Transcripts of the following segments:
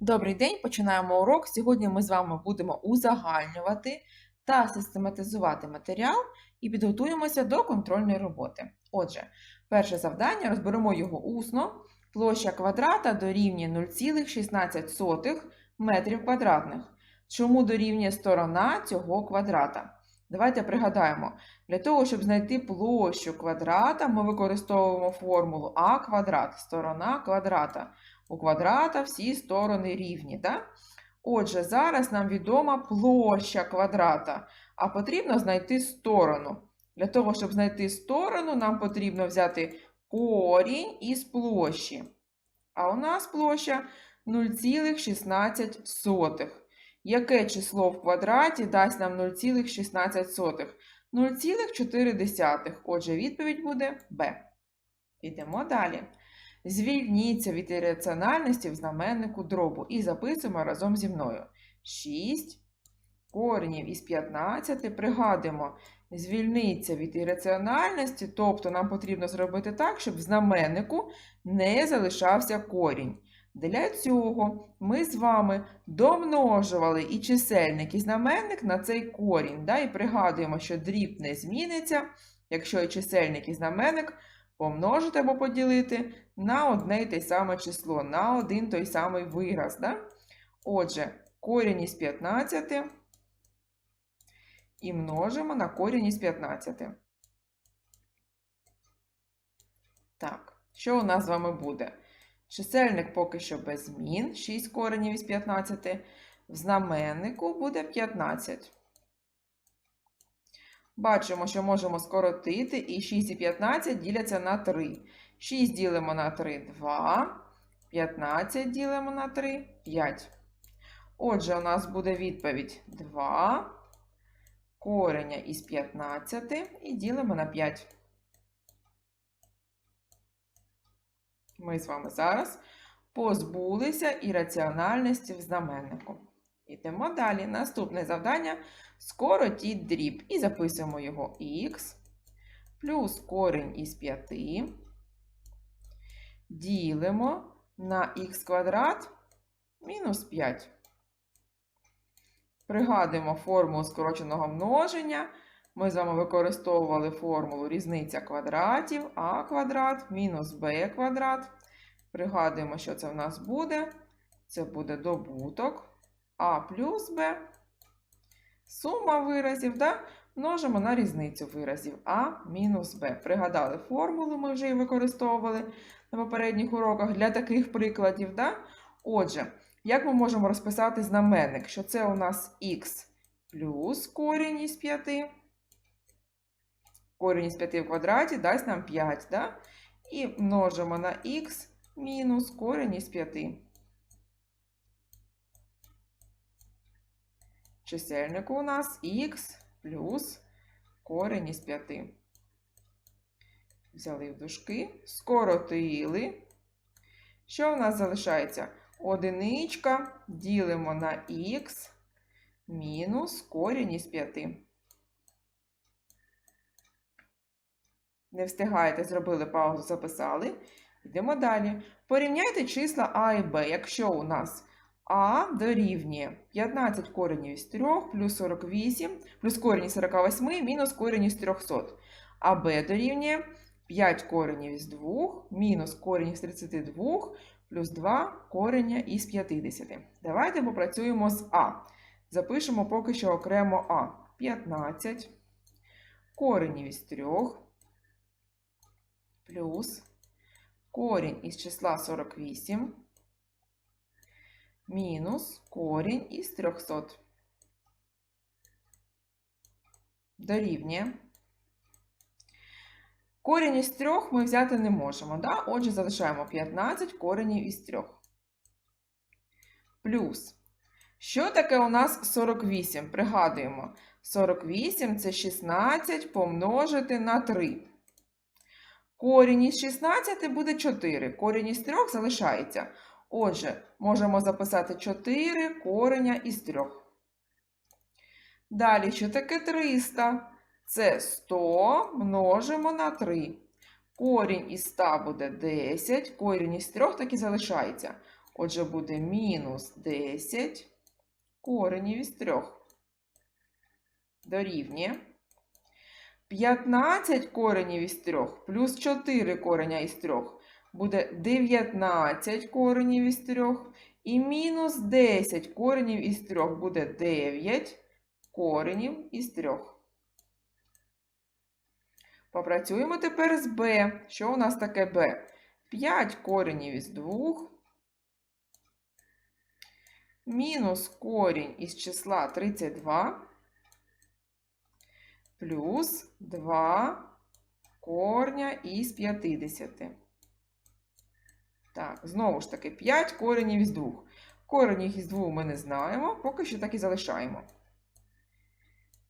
Добрий день, починаємо урок. Сьогодні ми з вами будемо узагальнювати та систематизувати матеріал і підготуємося до контрольної роботи. Отже, перше завдання розберемо його усно. Площа квадрата дорівнює 0,16 метрів квадратних. Чому дорівнює сторона цього квадрата? Давайте пригадаємо, для того, щоб знайти площу квадрата, ми використовуємо формулу а квадрат, сторона квадрата. У квадрата всі сторони рівні. Так? Отже, зараз нам відома площа квадрата, а потрібно знайти сторону. Для того, щоб знайти сторону, нам потрібно взяти корінь із площі. А у нас площа 0,16. Яке число в квадраті дасть нам 0,16? 0,4. Отже, відповідь буде Б. Йдемо далі. Звільніться від ірраціональності в знаменнику дробу і записуємо разом зі мною. 6 коренів із 15. Пригадуємо, звільниться від ірраціональності, тобто нам потрібно зробити так, щоб в знаменнику не залишався корінь. Для цього ми з вами домножували і чисельник, і знаменник на цей корінь. Да? І пригадуємо, що дріб не зміниться, якщо і чисельник, і знаменник помножити або поділити на одне й те саме число, на один той самий вираз. Да? Отже, корінь із 15 і множимо на корінь із 15. Так, що у нас з вами буде? Чисельник поки що без змін, 6 коренів із 15. В знаменнику буде 15. Бачимо, що можемо скоротити, і 6 і 15 діляться на 3. 6 ділимо на 3 2. 15 ділимо на 3 5. Отже, у нас буде відповідь 2 кореня із 15 і ділимо на 5. Ми з вами зараз позбулися ірраціональності в знаменнику. Йдемо далі. Наступне завдання скоротіть дріб. І записуємо його х плюс корінь із 5. Ділимо на х квадрат мінус 5. Пригадуємо формулу скороченого множення. Ми з вами використовували формулу різниця квадратів а квадрат мінус b квадрат. Пригадуємо, що це в нас буде. Це буде добуток а плюс b. Сума виразів да? множимо на різницю виразів а мінус b. Пригадали формулу, ми вже її використовували на попередніх уроках для таких прикладів. Да? Отже, як ми можемо розписати знаменник, що це у нас х плюс корінь із 5. Корінь із 5 в квадраті дасть нам 5, да? і множимо на х мінус корінь із 5. Чисельнику у нас х плюс корінь із 5. Взяли в дужки, скоротили. Що у нас залишається? Одиничка ділимо на х мінус корінь із 5. Не встигаєте, зробили паузу, записали. Йдемо далі. Порівняйте числа А і Б. Якщо у нас А дорівнює 15 коренів із 3 плюс 48, плюс корінь із 48 мінус корінь із 300. А Б дорівнює 5 коренів із 2 мінус корінь із 32 плюс 2 кореня із 50. Давайте попрацюємо з А. Запишемо поки що окремо А. 15 коренів із 3 плюс корінь із числа 48 мінус корінь із 300. Дорівнює. Корінь із 3 ми взяти не можемо. Да? Отже, залишаємо 15 коренів із 3. Плюс. Що таке у нас 48? Пригадуємо. 48 це 16 помножити на 3. Корінь із 16 буде 4. Корінь із 3 залишається. Отже, можемо записати 4 кореня із 3. Далі, що таке 300? Це 100 множимо на 3. Корінь із 100 буде 10, корінь із 3 так і залишається. Отже, буде мінус 10 коренів із 3. Дорівнює. 15 коренів із 3 плюс 4 кореня із 3 буде 19 коренів із 3. І мінус 10 коренів із 3 буде 9 коренів із 3. Попрацюємо тепер з b. Що у нас таке b? 5 коренів із 2. Мінус корінь із числа 32 плюс 2 корня із 50. Так, знову ж таки, 5 коренів із 2. Коренів із 2 ми не знаємо, поки що так і залишаємо.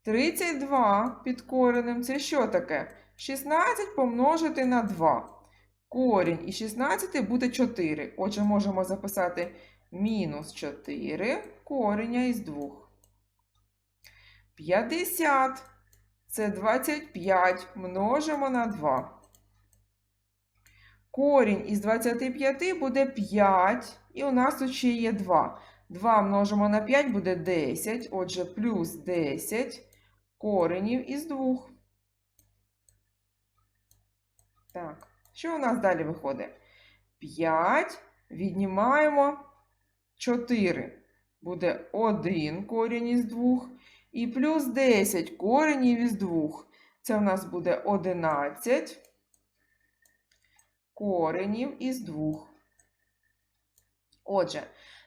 32 під коренем це що таке? 16 помножити на 2. Корінь із 16 буде 4. Отже, можемо записати мінус 4 кореня із 2. 50 це 25 множимо на 2. Корінь із 25 буде 5, і у нас тут ще є 2. 2 множимо на 5 буде 10, отже, плюс 10 коренів із 2. Так, що у нас далі виходить? 5 віднімаємо 4. Буде 1 корінь із 2. І плюс 10 коренів із 2. Це у нас буде 11 коренів із 2. Отже,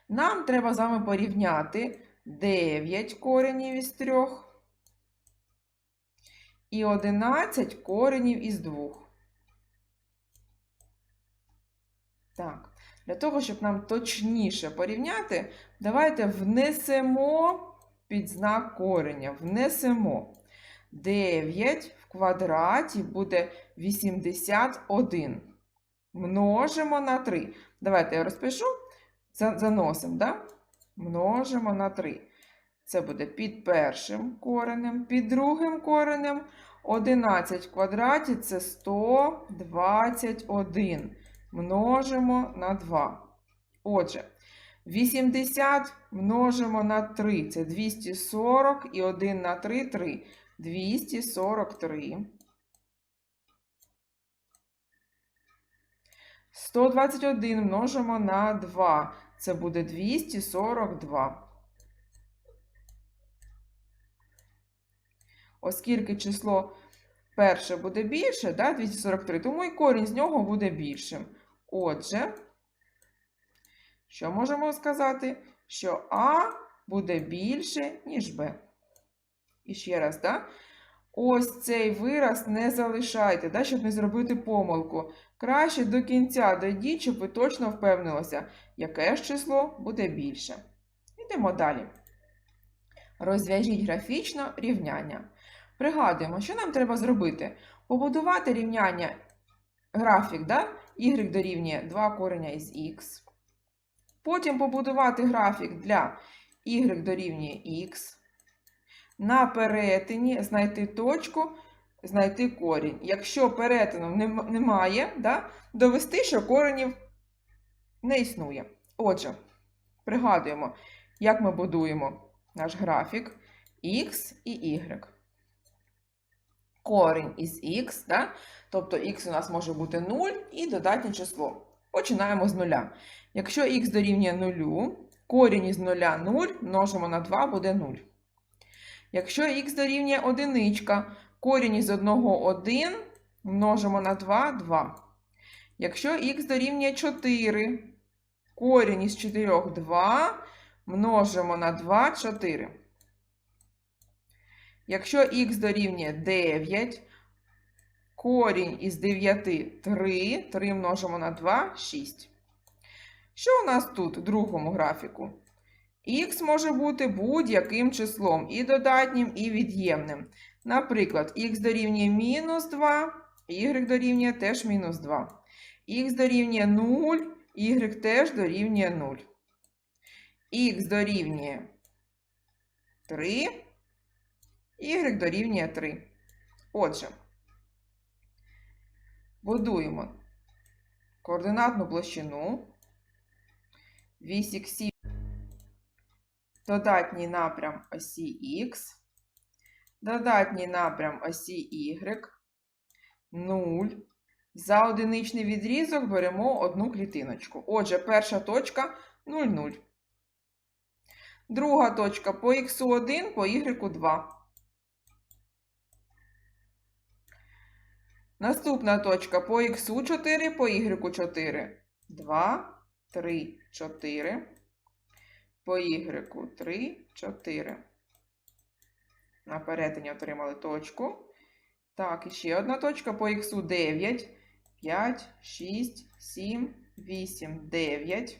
нам треба з вами порівняти 9 коренів із 3 і 11 коренів із 2. Так, для того, щоб нам точніше порівняти, давайте внесемо під знак кореня. Внесемо 9 в квадраті буде 81. Множимо на 3. Давайте я розпишу. Заносимо, да? множимо на 3. Це буде під першим коренем, під другим коренем 11 в квадраті це 121. Множимо на 2. Отже, 80 множимо на 3. Це 240 і 1 на 3 3. 243. 121 множимо на 2. Це буде 242. Оскільки число перше буде більше, да, 243, тому і корінь з нього буде більшим. Отже, що можемо сказати? Що А буде більше, ніж Б. І ще раз, да? Ось цей вираз не залишайте, да, щоб не зробити помилку. Краще до кінця дойдіть, щоб ви точно впевнилися, яке ж число буде більше. Йдемо далі. Розв'яжіть графічно рівняння. Пригадуємо, що нам треба зробити? Побудувати рівняння графік, да? y дорівнює 2 кореня із х. Потім побудувати графік для y дорівнює х. На перетині знайти точку, знайти корінь. Якщо перетину немає, да, довести, що коренів не існує. Отже, пригадуємо, як ми будуємо наш графік x і y. Корінь із х, да? тобто х у нас може бути 0 і додатнє число. Починаємо з нуля. Якщо х дорівнює 0, корінь із 0 0 множимо на 2 буде 0. Якщо х дорівнює 1, корінь із 1 1 множимо на 2 2. Якщо х дорівнює 4, корінь із 4 2 множимо на 2 4. Якщо х дорівнює 9, корінь із 9 3, 3 множимо на 2 6. Що у нас тут в другому графіку? Х може бути будь-яким числом, і додатнім, і від'ємним. Наприклад, х дорівнює мінус 2, y дорівнює теж мінус 2. Х дорівнює 0, y теж дорівнює 0. Х дорівнює 3, y дорівнює 3. Отже, будуємо координатну площину вісь х, додатній напрям осі х, додатній напрям осі y, 0. За одиничний відрізок беремо одну клітиночку. Отже, перша точка 0, 0. Друга точка по х1, по y2. Наступна точка по х4, по y4. 2, 3, 4. По y3, 4. На перетині отримали точку. Так, і ще одна точка по х 9, 5, 6, 7, 8, 9.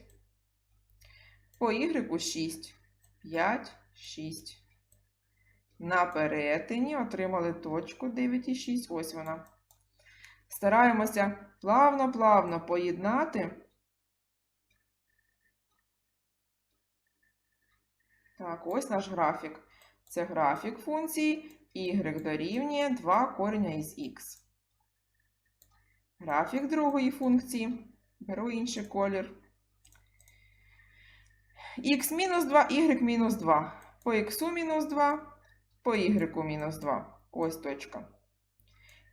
По y 6, 5, 6. На перетині отримали точку 9 і 6. Ось вона. Стараємося плавно-плавно поєднати. Так, ось наш графік. Це графік функції y дорівнює 2 кореня із х. Графік другої функції. Беру інший колір. х мінус 2, y мінус 2. По х мінус 2, по y мінус 2. Ось точка.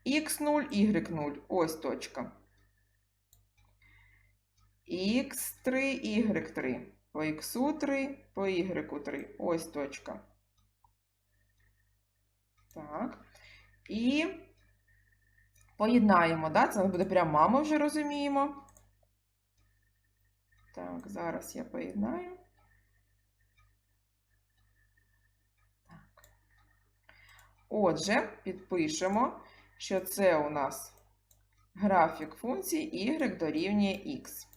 х0, y0. Ось точка. х3, y3. По х3, по y3. Ось точка. Так. І поєднаємо, да? Це буде пряма, ми вже розуміємо. Так, зараз я поєднаю. Так. Отже, підпишемо, що це у нас графік функції y дорівнює x.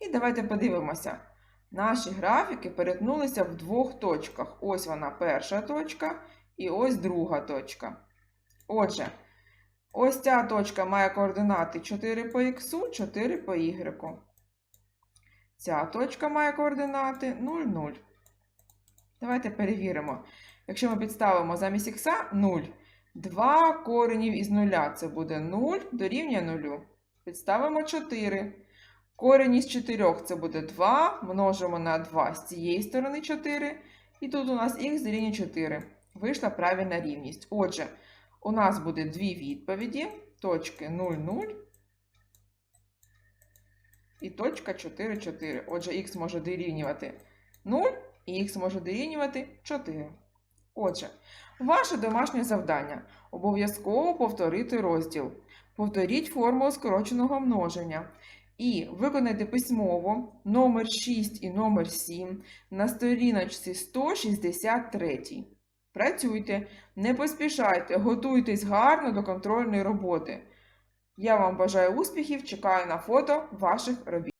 І давайте подивимося. Наші графіки перетнулися в двох точках. Ось вона перша точка і ось друга точка. Отже, ось ця точка має координати 4 по х, 4 по y. Ця точка має координати 0, 0. Давайте перевіримо. Якщо ми підставимо замість х 0, 2 коренів із 0 це буде 0 дорівнює 0. Підставимо 4. Корінь із 4 це буде 2, множимо на 2 з цієї сторони 4. І тут у нас х дорівнює 4. Вийшла правильна рівність. Отже, у нас буде дві відповіді. Точки 0, 0 і точка 4, 4. Отже, х може дорівнювати 0 і х може дорівнювати 4. Отже, ваше домашнє завдання обов'язково повторити розділ. Повторіть формулу скороченого множення. І виконайте письмово номер 6 і номер 7 на сторіночці 163. Працюйте, не поспішайте, готуйтесь гарно до контрольної роботи. Я вам бажаю успіхів, чекаю на фото ваших робіт.